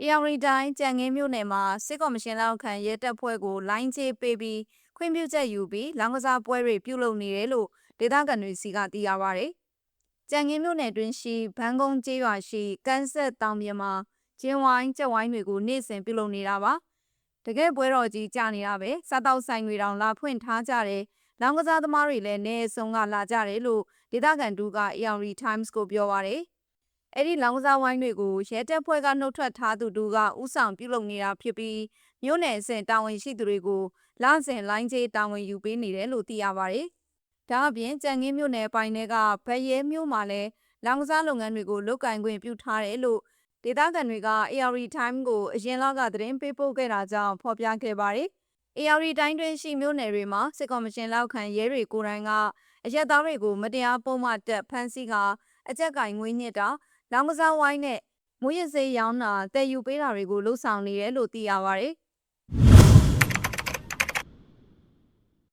တရားရီတိုင်းကြံငင်းမြို့နယ်မှာစစ်ကော်မရှင်လက်အောက်ခံရဲတပ်ဖွဲ့ကိုလိုင်းချေပေးပြီးခွင့်ပြုချက်ယူပြီးလောင်းကစားပွဲတွေပြုလုပ်နေတယ်လို့ဒေသခံတွေစီကသိရပါဗျ။ကြံငင်းမြို့နယ်တွင်ရှိဘန်းကုန်းကျေးရွာရှိကန်းဆက်တောင်ပြင်မှာကျင်းဝိုင်းကြက်ဝိုင်းတွေကိုနေ့စဉ်ပြုလုပ်နေတာပါ။တကယ်ပွဲတော်ကြီးကြာနေတာပဲစားတောက်ဆိုင်တွေတောင်လာဖွင့်ထားကြတယ်။လောင်းကစားသမားတွေလည်းနေအစုံကလာကြတယ်လို့ဒေသခံတူက AR Times ကိုပြောပါတယ်။ အဲ့ဒီလောင်းကစားဝိုင်းတွေကိုရဲတပ်ဖွဲ့ကနှုတ်ထွက်ထားသူတို့ကဥဆောင်ပြုလုပ်နေတာဖြစ်ပြီးမြို့နယ်အဆင့်တာဝန်ရှိသူတွေကိုလစဉ်လိုင်းကျေးတာဝန်ယူပေးနေတယ်လို့သိရပါတယ်။ဒါအပြင်ကြံငင်းမြို့နယ်ပိုင်းတွေကဗက်ရဲမြို့မှာလည်းလောင်းကစားလုပ်ငန်းတွေကိုလုတ်ကင်ခွင့်ပြုထားတယ်လို့ဒေသခံတွေက AR Time ကိုအရင်လကသတင်းပေးပို့ခဲ့တာကြောင့်ဖော်ပြခဲ့ပါတယ်။ AR တိုင်းတွင်ရှိမြို့နယ်တွေမှာစစ်ကော်မရှင်လောက်ခံရဲတွေကိုယ်တိုင်ကအရက်သားတွေကိုမတရားပုံမှတက်ဖမ်းဆီးကအကြက်ကင်ငွေညစ်တာ လောင်းကစားဝိုင်းနဲ့မွေးရစေးရောင်းတာတည်ယူပေးတာတွေကိုလှုပ်ဆောင်နေတယ်လို့သိရပါတယ်